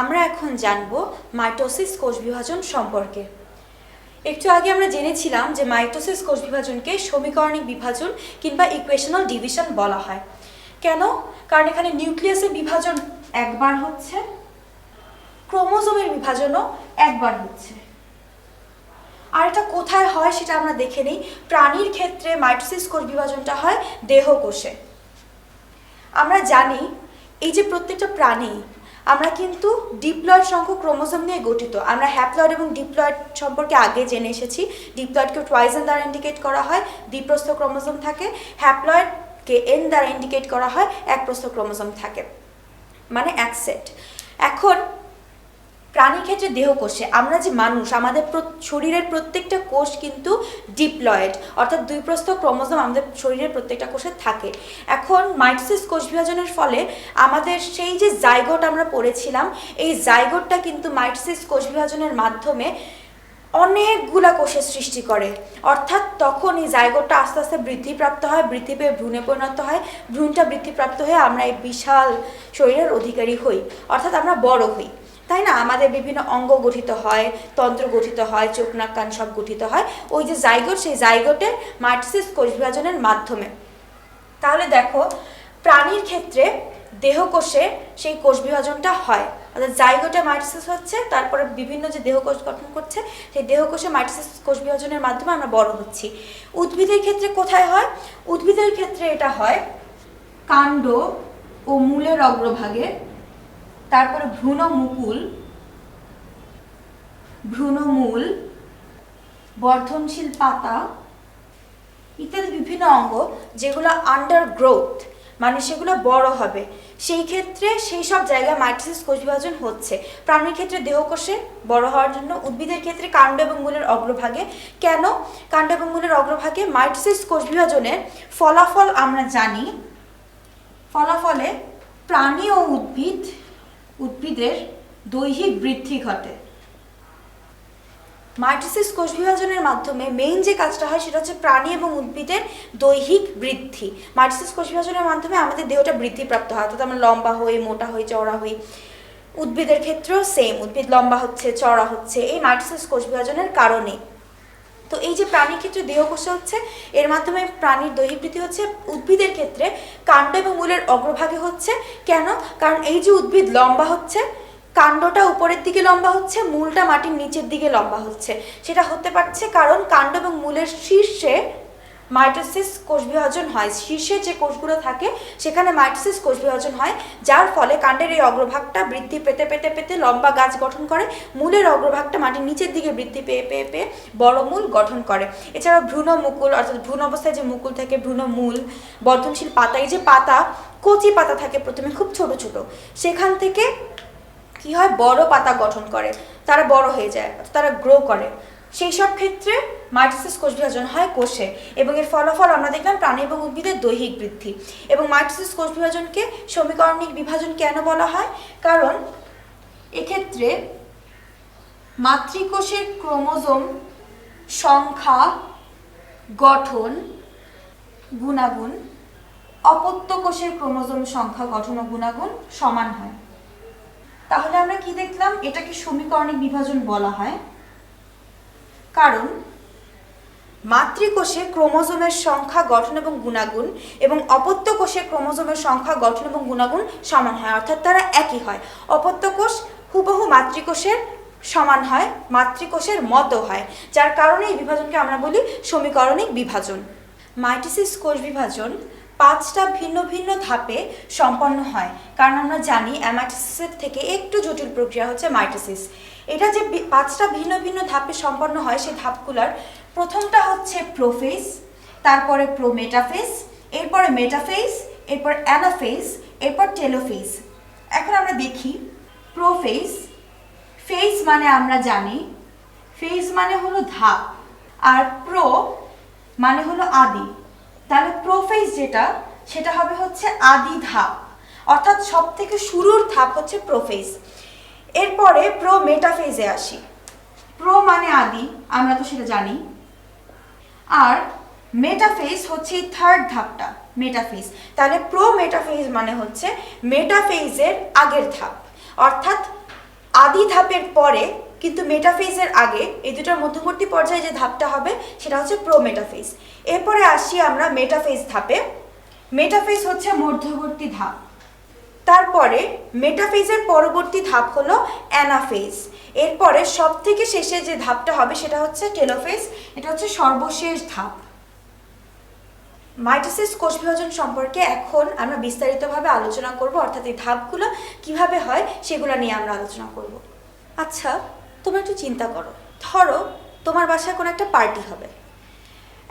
আমরা এখন জানব মাইটোসিস কোষ বিভাজন সম্পর্কে। একটু আগে আমরা জেনেছিলাম যে মাইটোসিস কোষ বিভাজনকে সমীকরণিক বিভাজন কিংবা ইকুয়েশনাল ডিভিশন বলা হয়। কেন? কারণ এখানে নিউক্লিয়াসের বিভাজন একবার হচ্ছে ক্রোমোজোমের বিভাজনও একবার হচ্ছে। আর এটা কোথায় হয় সেটা আমরা দেখে নিই। প্রাণীর ক্ষেত্রে মাইটোসিস কোষ বিভাজনটা হয় দেহকোষে। আমরা জানি এই যে প্রত্যেকটা প্রাণী আমরা কিন্তু ডিপ্লয়েড সংখ্যক ক্রোমোজোম নিয়ে গঠিত। আমরা হ্যাপ্লয়েড এবং ডিপ্লয়েড সম্পর্কে আগে জেনে এসেছি। ডিপ্লয়েডকে ট্রাইজেন দ্বারা ইন্ডিকেট করা হয়, দ্বিপ্রস্থ ক্রোমোজোম থাকে। হ্যাপ্লয়েডকে এন দ্বারা ইন্ডিকেট করা হয় এক প্রস্থ ক্রোমোজোম থাকে। মানে এক সেট এখন ক্ষেত্রে দেহকোষে আমরা যে মানুষ, আমাদের শরীরের প্রত্যেকটা কোষ কিন্তু ডিপ্লয়েড, অর্থাৎ দুই প্রস্থ ক্রোমোজোম আমাদের শরীরের প্রত্যেকটা কোষে থাকে। এখন মাইটোসিস কোষ বিভাজনের ফলে আমাদের সেই যে জাইগোট আমরা পড়েছিলাম, এই জাইগোটটা কিন্তু মাইটোসিস কোষ বিভাজনের মাধ্যমে অনেকগুলা কোষের সৃষ্টি করে। অর্থাৎ তখন এই জায়গোটটা আস্তে আস্তে বৃদ্ধিপ্রাপ্ত হয়, বৃদ্ধি পেয়ে ভ্রূণে পরিণত হয়। ভ্রূণটা বৃদ্ধিপ্রাপ্ত হয়ে আমরা এই বিশাল শরীরের অধিকারী হই, অর্থাৎ আমরা বড় হই। তাই না? আমাদের বিভিন্ন অঙ্গ গঠিত হয়, তন্ত্র গঠিত হয়, চোখ, নাক, কান সব গঠিত হয়। ওই যে জাইগোট সেই জাইগোটের মাইটোসিস কোষ বিভাজনের মাধ্যমে। তাহলে দেখো, প্রাণীর ক্ষেত্রে দেহকোষে সেই কোষ বিভাজনটা হয়। অর্থাৎ জাইগোটে মাইটোসিস হচ্ছে, তারপরে বিভিন্ন যে দেহকোষ গঠন করছে, সেই দেহকোষে মাইটোসিস কোষ বিভাজনের মাধ্যমে আমরা বড় হচ্ছি। উদ্ভিদের ক্ষেত্রে কোথায় হয়? উদ্ভিদের ক্ষেত্রে এটা হয় কাণ্ড ও মূলের অগ্রভাগে তারপরে ভ্রূণ মুকুল ভ্রূণমূল বর্ধনশীল পাতা, ইত্যাদি বিভিন্ন অঙ্গ যেগুলো আন্ডার গ্রোথ মানে সেগুলো বড় হবে। সেই ক্ষেত্রে সেই সব জায়গায় মাইটোসিস কোষ বিভাজন হচ্ছে। প্রাণীর ক্ষেত্রে দেহকোষে বড় হওয়ার জন্য, উদ্ভিদের ক্ষেত্রে কাণ্ড এবং মূলের অগ্রভাগে। কেন? কাণ্ড এবং মূলের অগ্রভাগে মাইটোসিস কোষ বিভাজনের ফলাফল আমরা জানি। ফলাফলে প্রাণী ও উদ্ভিদ উদ্ভিদের দৈহিক বৃদ্ধি ঘটে। মাইটোসিস কোষ বিভাজনের মাধ্যমে মেইন যে কাজটা হয় সেটা হচ্ছে প্রাণী এবং উদ্ভিদের দৈহিক বৃদ্ধি। মাইটোসিস কোষ বিভাজনের মাধ্যমে আমাদের দেহটা বৃদ্ধিপ্রাপ্ত হয়, অর্থাৎ আমরা লম্বা হই, মোটা হই, চওড়া হই। উদ্ভিদের ক্ষেত্রেও সেম উদ্ভিদ লম্বা হচ্ছে, চওড়া হচ্ছে, এই মাইটোসিস কোষ বিভাজনের কারণে। তো এই যে প্রাণীর ক্ষেত্রে দেহকোষে হচ্ছে, এর মাধ্যমে প্রাণীর দৈহিক বৃদ্ধি হচ্ছে, উদ্ভিদের ক্ষেত্রে কাণ্ড এবং মূলের অগ্রভাগে হচ্ছে। কেন? কারণ এই যে উদ্ভিদ লম্বা হচ্ছে, কাণ্ডটা উপরের দিকে লম্বা হচ্ছে, মূলটা মাটির নিচের দিকে লম্বা হচ্ছে। সেটা হতে পারছে কারণ কাণ্ড এবং মূলের শীর্ষে মাইটোসিস কোষ বিভাজন হয়। শীর্ষে যে কোষগুলো থাকে, সেখানে মাইটোসিস কোষ বিভাজন হয়, যার ফলে কাণ্ডের এই অগ্রভাগটা বৃদ্ধি পেতে পেতে পেতে লম্বা গাছ গঠন করে। মূলের অগ্রভাগটা মাটির নিচের দিকে বৃদ্ধি পেয়ে পেয়ে পেয়ে বড় মূল গঠন করে। এছাড়াও ভ্রূণ মুকুল, অর্থাৎ ভ্রূণ অবস্থায় যে মুকুল থাকে, ভ্রূণ মূল, বর্ধনশীল পাতা, এই যে পাতা, কচি পাতা থাকে প্রথমে, খুব ছোট ছোট। সেখান থেকে কি হয়? বড় পাতা গঠন করে। তারা বড় হয়ে যায় তারা গ্রো করে। সেই সব ক্ষেত্রে মাইটোসিস কোষ বিভাজন হয় কোষে এবং এর ফলাফল আমরা দেখলাম প্রাণী এবং উদ্ভিদের দৈহিক বৃদ্ধি। এবং মাইটোসিস কোষ বিভাজনকে সমীকরণিক বিভাজন কেন বলা হয়? কারণ এক্ষেত্রে মাতৃকোষের ক্রোমোজোম সংখ্যা, গঠন, গুণাগুণ, অপত্য কোষের ক্রোমোজোম সংখ্যা, গঠন ও গুণাগুণ সমান হয়। তাহলে আমরা কি দেখলাম? এটাকে সমীকরণিক বিভাজন বলা হয়। কারণ মাতৃকোষে ক্রোমোজোমের সংখ্যা, গঠন এবং গুণাগুণ এবং অপত্য কোষে ক্রোমোজোমের সংখ্যা, গঠন এবং গুণাগুণ সমান হয়, অর্থাৎ তারা একই হয়। অপত্য কোষ হুবহু মাতৃকোষের সমান হয়, মাতৃকোষের মতো হয়, যার কারণে এই বিভাজনকে আমরা বলি সমীকরণিক বিভাজন। মাইটিসিস কোষ বিভাজন পাঁচটা ভিন্ন ভিন্ন ধাপে সম্পন্ন হয়, কারণ আমরা জানি অ্যামাইটিসিসের থেকে একটু জটিল প্রক্রিয়া হচ্ছে মাইটোসিস। এটা যে পাঁচটা ভিন্ন ভিন্ন ধাপে সম্পন্ন হয় সেই ধাপগুলার প্রথমটা হচ্ছে প্রোফেজ তারপরে প্রোমেটাফেজ এরপরে মেটাফেজ এরপর অ্যানাফেজ এরপর টেলোফেজ এখন আমরা দেখি প্রোফেজ ফেজ মানে আমরা জানি ফেজ মানে হলো ধাপ, আর প্রো মানে হলো আদি। তাহলে প্রোফেজ যেটা, সেটা হবে হচ্ছে আদি ধাপ। অর্থাৎ সব থেকে শুরুর ধাপ হচ্ছে প্রোফেজ এরপরে প্রো মেটাফেজে আসি। প্রো মানে আদি, আমরা তো সেটা জানি। আর মেটাফেজ হচ্ছে থার্ড ধাপটা মেটাফেজ তাহলে প্রো মেটাফেজ মানে হচ্ছে মেটাফেজের আগের ধাপ। অর্থাৎ আদি ধাপের পরে কিন্তু মেটাফেজের আগে এই দুটোর মধ্যবর্তী পর্যায়ে যে ধাপটা হবে, সেটা হচ্ছে প্রো মেটাফেজ এরপরে আসি আমরা মেটাফেজ ধাপে। মেটাফেজ হচ্ছে মধ্যবর্তী ধাপ। তারপরে মেটাফেজের পরবর্তী ধাপ হলো অ্যানাফেজ এরপরে সব থেকে শেষে যে ধাপটা হবে সেটা হচ্ছে টেলোফেজ এটা হচ্ছে সর্বশেষ ধাপ। মাইটোসিস কোষ বিভাজন সম্পর্কে এখন আমরা বিস্তারিতভাবে আলোচনা করব, অর্থাৎ এই ধাপগুলো কীভাবে হয় সেগুলো নিয়ে আমরা আলোচনা করব। আচ্ছা তোমরা একটু চিন্তা করো। ধরো তোমার বাসায় কোনো একটা পার্টি হবে।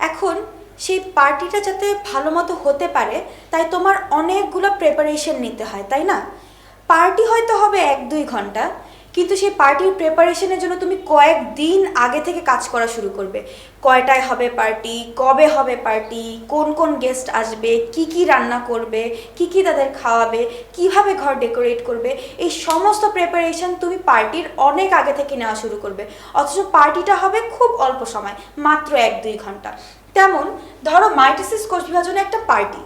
এখন সেই পার্টিটা যাতে ভালো মতো হতে পারে, তাই তোমার অনেকগুলো প্রেপারেশন নিতে হয়, তাই না? পার্টি হয়তো হবে এক দুই ঘণ্টা, কিন্তু সেই পার্টির প্রেপারেশনের জন্য তুমি কয়েক দিন আগে থেকে কাজ করা শুরু করবে। কয়টায় হবে পার্টি, কবে হবে পার্টি, কোন কোন গেস্ট আসবে, কি কি রান্না করবে, কি কি তাদের খাওয়াবে, কীভাবে ঘর ডেকোরেট করবে, এই সমস্ত প্রেপারেশন তুমি পার্টির অনেক আগে থেকে নেওয়া শুরু করবে। অথচ পার্টিটা হবে খুব অল্প সময়, মাত্র এক দুই ঘণ্টা। তেমন ধরো মাইটোসিস কোষ বিভাজনে একটা পার্টি।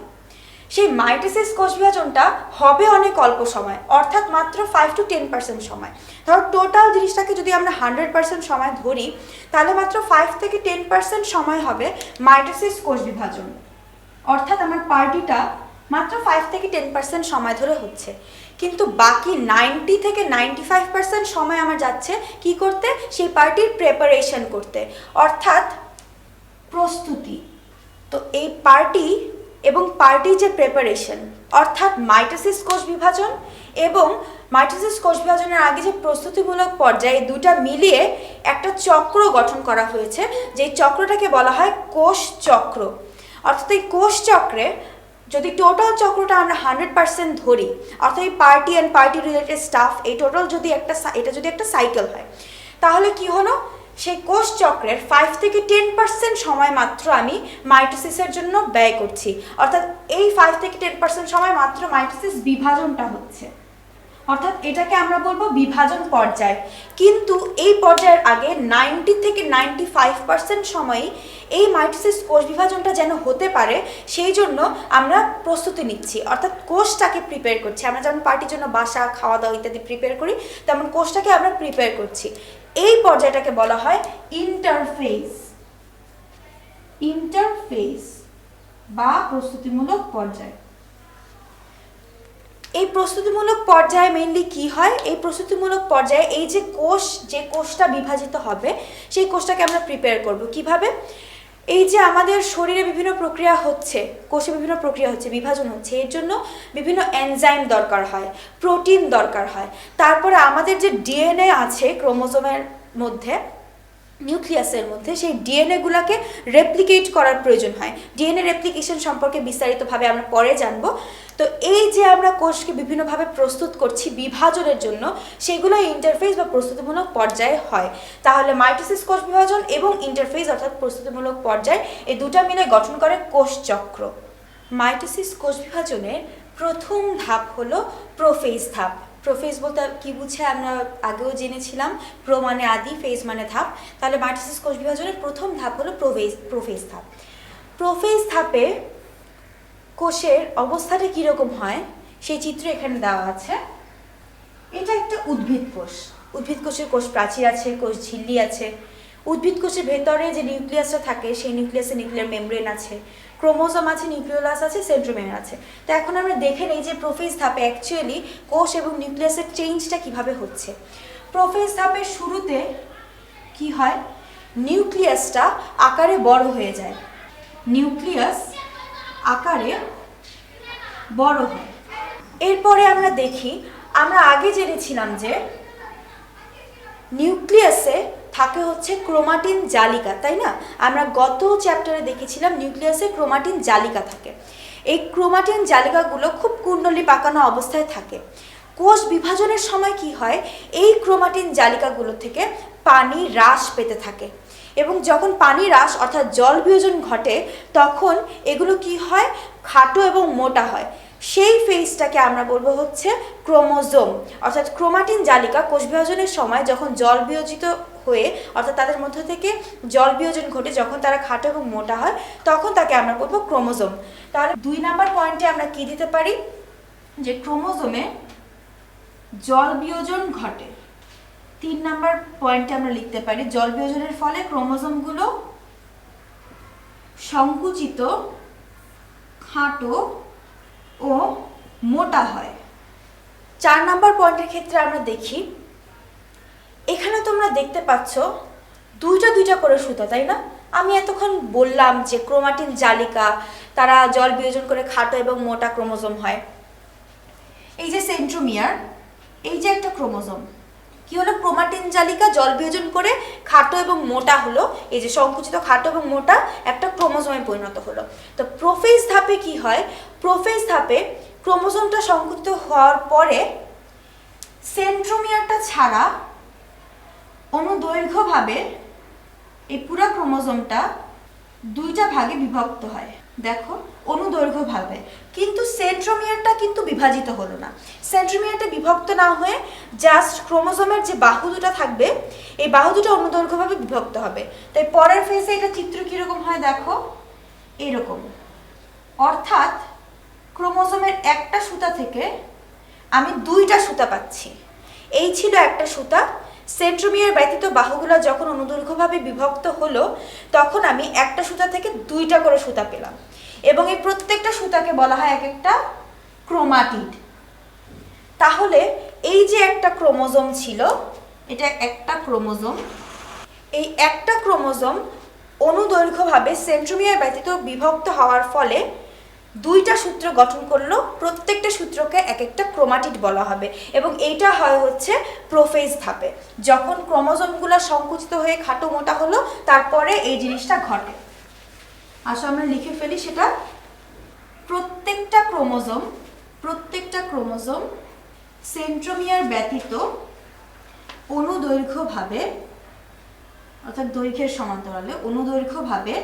সেই মাইটোসিস কোষ বিভাজনটা হবে অনেক অল্প সময়, অর্থাৎ মাত্র ফাইভ টু টেন পার্সেন্ট সময়। ধরো টোটাল জিনিসটাকে যদি আমরা হান্ড্রেড পার্সেন্ট সময় ধরি, তাহলে মাত্র ফাইভ থেকে টেন পার্সেন্ট সময় হবে মাইটোসিস কোষ বিভাজন অর্থাৎ আমার পার্টিটা মাত্র ফাইভ থেকে টেন পার্সেন্ট সময় ধরে হচ্ছে। কিন্তু বাকি নাইনটি থেকে নাইনটি ফাইভ পার্সেন্ট সময় আমার যাচ্ছে কি করতে? সেই পার্টির প্রেপারেশন করতে। অর্থাৎ প্রস্তুতি। তো এই পার্টি এবং পার্টির যে প্রেপারেশন অর্থাৎ মাইটোসিস কোষ বিভাজন এবং মাইটোসিস কোষ বিভাজনের আগে যে প্রস্তুতিমূলক পর্যায়ে দুটা মিলিয়ে একটা চক্র গঠন করা হয়েছে, যেই চক্রটাকে বলা হয় কোষ চক্র। অর্থাৎ এই কোষ চক্রে যদি টোটাল চক্রটা আমরা হান্ড্রেড পার্সেন্ট ধরি, অর্থাৎ এই party and party related stuff এই টোটাল যদি একটা, এটা যদি একটা সাইকেল হয়, তাহলে কি হলো? সেই কোষ চক্রের ফাইভ থেকে টেন পার্সেন্ট সময় মাত্র আমি মাইটোসিসের জন্য ব্যয় করছি। অর্থাৎ এই ফাইভ থেকে টেন পার্সেন্ট সময় মাত্র মাইটোসিস বিভাজনটা হচ্ছে। অর্থাৎ এটাকে আমরা বলব বিভাজন পর্যায়। কিন্তু এই পর্যায়ের আগে নাইনটি থেকে নাইনটি ফাইভ পার্সেন্ট সময়ই এই মাইটোসিস কোষ বিভাজনটা যেন হতে পারে, সেই জন্য আমরা প্রস্তুতি নিচ্ছি। অর্থাৎ কোষটাকে প্রিপেয়ার করছি। আমরা যেমন পার্টির জন্য বাসা খাওয়া দাওয়া ইত্যাদি প্রিপেয়ার করি, তেমন কোষটাকে আমরা প্রিপেয়ার করছি। এই পর্যায়টাকে বলা হয় ইন্টারফেস ইন্টারফেস বা প্রস্তুতিমূলক পর্যায়। এই প্রস্তুতিমূলক পর্যায়ে মেনলি কি হয়? এই প্রস্তুতিমূলক পর্যায়ে এই যে কোষ, যে কোষটা বিভাজিত হবে, সেই কোষটাকে আমরা প্রিপেয়ার করব। কীভাবে? এই যে আমাদের শরীরে বিভিন্ন প্রক্রিয়া হচ্ছে, কোষে বিভিন্ন প্রক্রিয়া হচ্ছে, বিভাজন হচ্ছে, এর জন্য বিভিন্ন এনজাইম দরকার হয় প্রোটিন দরকার হয়। তারপরে আমাদের যে ডিএনএ আছে ক্রোমোজোমের মধ্যে নিউক্লিয়াসের মধ্যে সেই ডিএনএগুলোকে রেপ্লিকেট করার প্রয়োজন হয়। ডিএনএ রেপ্লিকেশন সম্পর্কে বিস্তারিতভাবে আমরা পরে জানব। তো এই যে আমরা কোষকে বিভিন্নভাবে প্রস্তুত করছি বিভাজনের জন্য, সেগুলো ইন্টারফেস বা প্রস্তুতিমূলক পর্যায়ে হয়। তাহলে মাইটোসিস কোষ বিভাজন এবং ইন্টারফেস অর্থাৎ প্রস্তুতিমূলক পর্যায়, এই দুটা মিলে গঠন করে কোষ চক্র। মাইটোসিস কোষ বিভাজনের প্রথম ধাপ হলো প্রোফেজ ধাপ। প্রোফেজ বলতে কি বুঝে আমরা আগেও জেনেছিলাম প্রো মানে আদি ফেজ মানে ধাপ। তাহলে মাইটোসিস কোষ বিভাজনের প্রথম ধাপ হলো প্রোফেজ প্রোফেজ ধাপ। প্রোফেজ ধাপে কোষের অবস্থাটা কীরকম হয়? সেই চিত্র এখানে দেওয়া আছে। এটা একটা উদ্ভিদ কোষ। উদ্ভিদ কোষের কোষ প্রাচীর আছে, কোষ ঝিল্লি আছে। উদ্ভিদ কোষের ভেতরে যে নিউক্লিয়াসটা থাকে, সেই নিউক্লিয়াসে নিউক্লিয়ার মেমব্রেন আছে। ক্রোমোজোম আছে, নিউক্লিওলাস আছে, সেন্ট্রোমিয়ার আছে। তো এখন আমরা দেখে নেই যে প্রোফেজ ধাপে অ্যাকচুয়ালি কোষ এবং নিউক্লিয়াসের চেঞ্জটা কীভাবে হচ্ছে। প্রোফেজ ধাপের শুরুতে কি হয়? নিউক্লিয়াসটা আকারে বড় হয়ে যায়। নিউক্লিয়াস আকারে বড় হয়। এরপরে আমরা দেখি, আমরা আগে জেনেছিলাম যে নিউক্লিয়াসে থাকে হচ্ছে ক্রোমাটিন জালিকা, তাই না? আমরা গত চ্যাপ্টারে দেখেছিলাম নিউক্লিয়াসে ক্রোমাটিন জালিকা থাকে। এই ক্রোমাটিন জালিকাগুলো খুব কুণ্ডলি পাকানো অবস্থায় থাকে। কোষ বিভাজনের সময় কি হয়? এই ক্রোমাটিন জালিকাগুলো থেকে পানি হ্রাস পেতে থাকে। এবং যখন পানি হ্রাস, অর্থাৎ জল বিয়োজন ঘটে, তখন এগুলো কি হয়? খাটো এবং মোটা হয়। সেই ফেজটাকে আমরা বলব হচ্ছে ক্রোমোজোম। অর্থাৎ ক্রোমাটিন জালিকা কোষ বিভাজনের সময় যখন জল বিয়োজিত হয়ে, অর্থাৎ তাদের মধ্য থেকে জল বিয়োজন ঘটে যখন তারা খাটো এবং মোটা হয়, তখন তাকে আমরা বলব ক্রোমোজোম। তাহলে দুই নাম্বার পয়েন্টে আমরা কি দিতে পারি? যে ক্রোমোজোমে জল বিয়োজন ঘটে। তিন নাম্বার পয়েন্টে আমরা লিখতে পারি, জল বিয়োজনের ফলে ক্রোমোজোমগুলো সংকুচিত, খাটো ও মোটা হয়। চার নাম্বার পয়েন্টের ক্ষেত্রে আমরা দেখি এখানে তোমরা দেখতে পাচ্ছ, দুইটা দুইটা করে সুতা, তাই না? আমি এতক্ষণ বললাম যে ক্রোমাটিন জালিকা, তারা জল বিয়োজন করে খাটো এবং মোটা ক্রোমোজোম হয়। এই যে সেন্ট্রোমিয়ার, এই যে একটা ক্রোমোজোম, কি হলো? ক্রোমাটিন জালিকা জল বিয়োজন করে খাটো এবং মোটা হলো। এই যে সংকুচিত খাটো এবং মোটা একটা ক্রোমোজোমে পরিণত হলো। তো প্রোফেজ ধাপে কি হয়? প্রোফেজ ধাপে ক্রোমোজোমটা সংকুচিত হওয়ার পরে সেন্ট্রোমিয়ারটা ছাড়া অনুদৈর্ঘ্যভাবে এই পুরা ক্রোমোজোমটা দুইটা ভাগে বিভক্ত হয়। দেখো, অনুদৈর্ঘ্যভাবে। কিন্তু সেন্ট্রোমিয়ারটা কিন্তু বিভাজিত হলো না। সেন্ট্রোমিয়ারটা বিভক্ত না হয়ে জাস্ট ক্রোমোজোমের যে বাহু দুটো থাকবে, এই বাহু দুটো অনুদৈর্ঘ্যভাবে বিভক্ত হবে। তাই পরের ফেসে এটা চিত্র কীরকম হয় দেখো? এরকম। অর্থাৎ ক্রোমোজোমের একটা সুতা থেকে আমি দুইটা সুতা পাচ্ছি। এই ছিল একটা সুতা সেন্ট্রোমিয়ার ব্যতীত বাহুগুলো যখন অনুদৈর্ঘ্যভাবে বিভক্ত হলো, তখন আমি একটা সুতা থেকে দুইটা করে সুতা পেলাম। এবং এই প্রত্যেকটা সুতাকে বলা হয় এক একটা ক্রোমাটিড। তাহলে এই যে একটা ক্রোমোজোম ছিল, এটা একটা ক্রোমোজোম। এই একটা ক্রোমোজোম অনুদৈর্ঘ্যভাবে সেন্ট্রোমিয়ার ব্যতীত বিভক্ত হওয়ার ফলে দুইটা সূত্র গঠন করল, প্রত্যেকটা সূত্রকে এক একটা ক্রোমাটিড বলা হবে এবং এইটা হয় হচ্ছে প্রোফেজ ধাপে। যখন ক্রোমোজোমগুলো সংকুচিত হয়ে খাটো মোটা হলো, তারপরে এই জিনিসটা ঘটে। আসো, আমরা লিখে ফেলি সেটা। প্রত্যেকটা ক্রোমোজোম প্রত্যেকটা ক্রোমোজোম সেন্ট্রোমিয়ার ব্যতীত অনুদৈর্ঘ্যভাবে, অর্থাৎ দৈর্ঘ্যের সমান্তরালে অনুদৈর্ঘ্যভাবে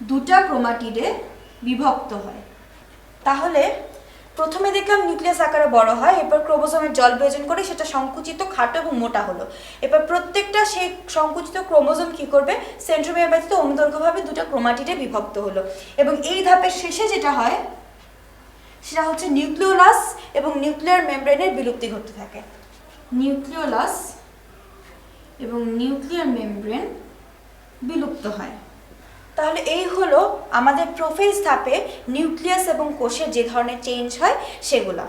দুটা ক্রোমাটিডে বিভক্ত হয়। তাহলে প্রথমে দেখলাম নিউক্লিয়াস আকারে বড় হয়, এরপর ক্রোমোজোমের জল বিয়োজন করে সেটা সংকুচিত খাটো এবং মোটা হলো। এরপর প্রত্যেকটা সেই সংকুচিত ক্রোমোজোম কি করবে? সেন্ট্রোমিয়ার ব্যতীত অনুদৈর্ঘ্যভাবে দুটো ক্রোমাটিডে বিভক্ত হলো। এবং এই ধাপের শেষে যেটা হয়, সেটা হচ্ছে নিউক্লিওলাস এবং নিউক্লিয়ার মেমব্রেনের বিলুপ্তি ঘটতে থাকে। নিউক্লিওলাস এবং নিউক্লিয়ার মেমব্রেন বিলুপ্ত হয়। তাহলে এই হলো আমাদের প্রোফেজ ধাপে নিউক্লিয়াস এবং কোষের যে ধরনের চেঞ্জ হয় সেগুলা।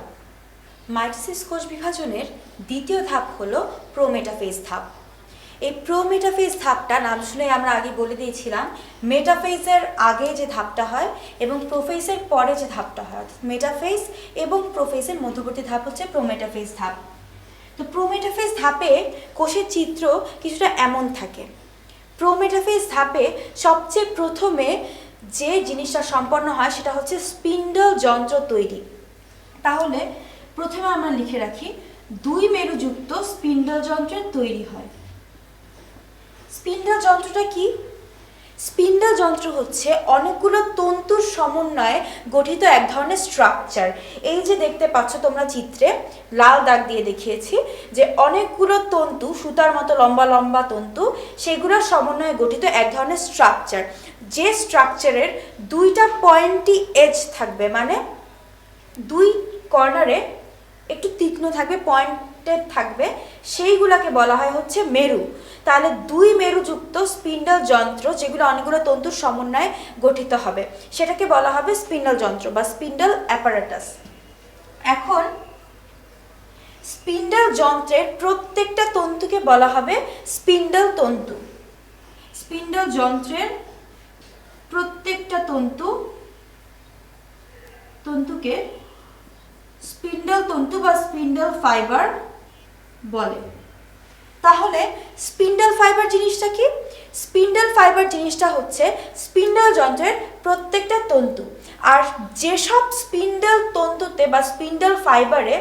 মাইটোসিস কোষ বিভাজনের দ্বিতীয় ধাপ হলো প্রোমেটাফেজ ধাপ। এই প্রোমেটাফেজ ধাপটা নাম শুনে আমরা আগে বলে দিয়েছিলাম মেটাফেজের আগে যে ধাপটা হয় এবং প্রোফেজের পরে যে ধাপটা হয়, অর্থাৎ মেটাফেজ এবং প্রোফেজের মধ্যবর্তী ধাপ হচ্ছে প্রোমেটাফেজ ধাপ। তো প্রোমেটাফেজ ধাপে কোষের চিত্র কিছুটা এমন থাকে। প্রোমেটাফেজ ধাপে সবচেয়ে প্রথমে যে জিনিসটা সম্পন্ন হয় সেটা হচ্ছে স্পিন্ডল যন্ত্র তৈরি। তাহলে প্রথমে আমরা লিখে রাখি, দুই মেরুযুক্ত স্পিন্ডল যন্ত্রের তৈরি হয়। স্পিন্ডল যন্ত্রটা কি? স্পিন্ডল যন্ত্র হচ্ছে অনেকগুলো তন্তুর সমন্বয়ে গঠিত এক ধরনের স্ট্রাকচার এই যে দেখতে পাচ্ছ তোমরা চিত্রে, লাল দাগ দিয়ে দেখিয়েছি যে অনেকগুলো তন্তু, সুতার মতো লম্বা লম্বা তন্তু, সেগুলোর সমন্বয়ে গঠিত এক ধরনের স্ট্রাকচার যে স্ট্রাকচারের দুইটা পয়েন্টই এজ থাকবে মানে দুই কর্নারে একটু তীক্ষ্ণ থাকবে পয়েন্টেড থাকবে, সেইগুলাকে বলা হয় হচ্ছে মেরু। তাহলে দুই মেরুযুক্ত স্পিন্ডল যন্ত্র, যেগুলো অনেকগুলো তন্তুর সমন্বয়ে গঠিত হবে, সেটাকে বলা হবে স্পিন্ডল যন্ত্র বা স্পিন্ডল অ্যাপারেটাস। এখন স্পিন্ডল যন্ত্রের প্রত্যেকটা তন্তুকে বলা হবে স্পিন্ডল তন্তু। স্পিন্ডল যন্ত্রের প্রত্যেকটা তন্তু, তন্তুকে স্পিন্ডল তন্তু বা স্পিন্ডল ফাইবার বলে। তাহলে স্পিন্ডল ফাইবার জিনিসটা কি? স্পিন্ডল ফাইবার জিনিসটা হচ্ছে স্পিন্ডল যন্ত্রের প্রত্যেকটা তন্তু। আর যেসব স্পিন্ডল তন্তুতে বা স্পিন্ডল ফাইবারে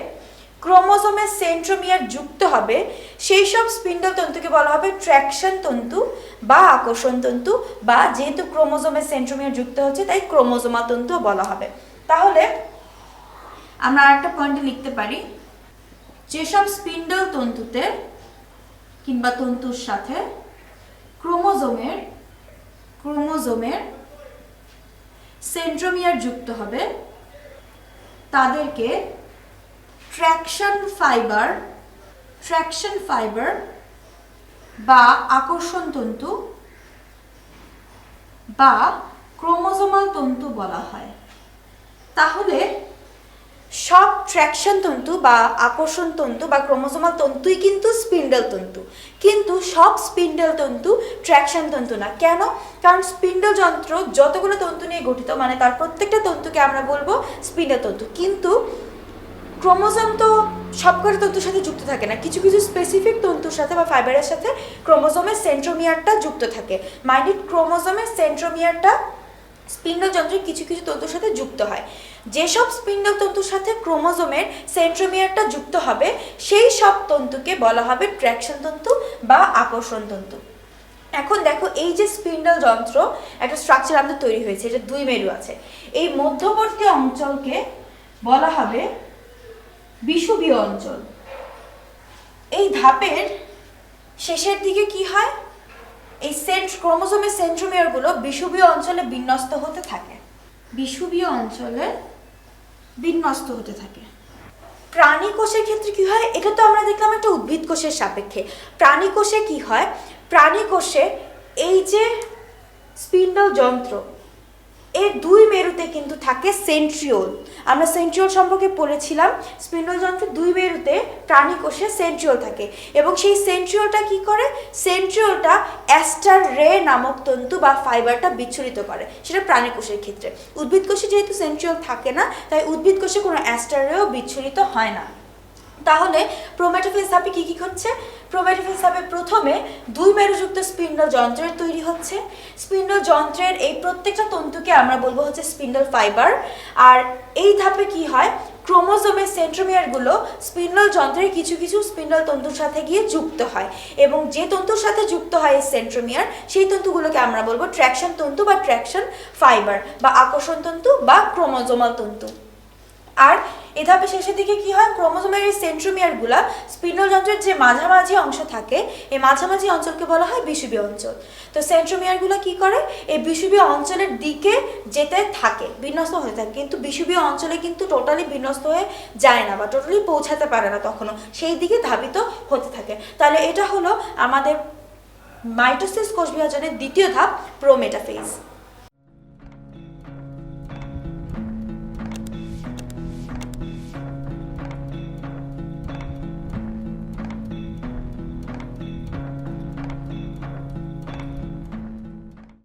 ক্রোমোজোমের সেন্ট্রোমিয়ার যুক্ত হবে, সেই সব স্পিন্ডল তন্তুকে বলা হবে ট্র্যাকশন তন্তু বা আকর্ষণ তন্তু বা যেহেতু ক্রোমোজোমের সেন্ট্রোমিয়ার যুক্ত হচ্ছে, তাই ক্রোমোজোমা তন্তু বলা হবে। তাহলে আমরা আরেকটা পয়েন্টে লিখতে পারি। যেসব স্পিন্ডল তন্তুতে কিংবা তন্তুর সাথে ক্রোমোজোমের ক্রোমোজোমের সেন্ট্রোমিয়ার যুক্ত হবে, তাদেরকে ট্র্যাকশন ফাইবার ট্র্যাকশন ফাইবার বা আকর্ষণ তন্তু বা ক্রোমোজোমাল তন্তু বলা হয়। তাহলে সব ট্র্যাকশন তন্তু বা আকর্ষণ তন্তু বা ক্রোমোজোমাল তন্তুই কিন্তু স্পিন্ডল তন্তু। কিন্তু সব স্পিন্ডল তন্তু ট্র্যাকশন তন্তু না। কেন? কারণ স্পিন্ডল যন্ত্র যতগুলো তন্তু নিয়ে গঠিত মানে তার প্রত্যেকটা তন্তুকে আমরা বলব স্পিন্ডল তন্তু। কিন্তু ক্রোমোজোম তো সবকটা তন্তুর সাথে যুক্ত থাকে না। কিছু কিছু স্পেসিফিক তন্তুর সাথে বা ফাইবারের সাথে ক্রোমোজোমের সেন্ট্রোমিয়ারটা যুক্ত থাকে। মাইনিট ক্রোমোজোমের সেন্ট্রোমিয়ারটা স্পিন্ডল যন্ত্রের কিছু কিছু তন্তুর সাথে যুক্ত হয়। যেসব স্পিন্ডল তন্তুর সাথে ক্রোমোজোমের সেন্ট্রোমিয়ারটা যুক্ত হবে, সেই সব তন্তুকে বলা হবে ট্র্যাকশন তন্তু বা আকর্ষণ তন্তু। এখন দেখো এই যে স্পিন্ডল যন্ত্র, একটা স্ট্রাকচার আমাদের তৈরি হয়েছে, এটা দুই মেরু আছে। এই মধ্যবর্তী অঞ্চলকে বলা হবে বিষুবীয় অঞ্চল। এই ধাপের শেষের দিকে কি হয়? এই সেন্ট ক্রোমোজোমের সেন্ট্রোমিয়ারগুলো বিষুবীয় অঞ্চলে বিন্যস্ত হতে থাকে। বিষুবীয় অঞ্চলে বিন্যস্ত হতে থাকে। প্রাণী কোষের ক্ষেত্রে কি হয়? এটা তো আমরা দেখলাম একটা উদ্ভিদ কোষের সাপেক্ষে। প্রাণী কোষে কি হয়? প্রাণী কোষে এই যে স্পিন্ডল যন্ত্র এর দুই মেরুতে কিন্তু থাকে সেন্ট্রিওল। আমরা সেন্ট্রিওল সম্পর্কে পড়েছিলাম স্পিন্ডল যন্ত্রের দুই মেরুতে প্রাণী কোষে সেন্ট্রিওল থাকে এবং সেই সেন্ট্রিওলটা কি করে? সেন্ট্রিওলটা অ্যাস্টার রে নামক তন্তু বা ফাইবারটা বিচ্ছুরিত করে, সেটা প্রাণী কোষের ক্ষেত্রে। উদ্ভিদ কোষে যেহেতু সেন্ট্রিওল থাকে না, তাই উদ্ভিদ কোষে কোনো অ্যাস্টার রেও বিচ্ছুরিত হয় না। তাহলে প্রোমেটোফেজ ধাপে কি কি হচ্ছে প্রোমেটোফেজ ধাপে প্রথমে দুই মেরুযুক্ত স্পিন্ডল যন্ত্রের তৈরি হচ্ছে। স্পিন্ডল যন্ত্রের এই প্রত্যেকটা তন্তুকে আমরা বলব হচ্ছে স্পিন্ডল ফাইবার। আর এই ধাপে কি হয়? ক্রোমোজোমের সেন্ট্রোমিয়ারগুলো স্পিন্ডল যন্ত্রের কিছু কিছু স্পিন্ডল তন্তুর সাথে গিয়ে যুক্ত হয়। এবং যে তন্তুর সাথে যুক্ত হয় এই সেন্ট্রোমিয়ার, সেই তন্তুগুলোকে আমরা বলব ট্র্যাকশন তন্তু বা ট্র্যাকশন ফাইবার বা আকর্ষণ তন্তু বা ক্রোমোজোমাল তন্তু। আর এ ধাপে শেষের দিকে কি হয়? ক্রোমোজোমের এই সেন্ট্রোমিয়ারগুলা স্পিন্ডল যন্ত্রের যে মাঝামাঝি অংশ থাকে, এই মাঝামাঝি অঞ্চলকে বলা হয় বিষুবীয় অঞ্চল। তো সেন্ট্রোমিয়ারগুলো কি করে? এই বিষুবীয় অঞ্চলের দিকে যেতে থাকে, বিন্যস্ত হয়ে থাকে। কিন্তু বিষুবীয় অঞ্চলে কিন্তু টোটালি বিন্যস্ত হয়ে যায় না বা টোটালি পৌঁছাতে পারে না তখনও। সেই দিকে ধাবিত হতে থাকে। তাহলে এটা হলো আমাদের মাইটোসিস কোষ বিভাজনের দ্বিতীয় ধাপ, প্রোমেটাফেজ।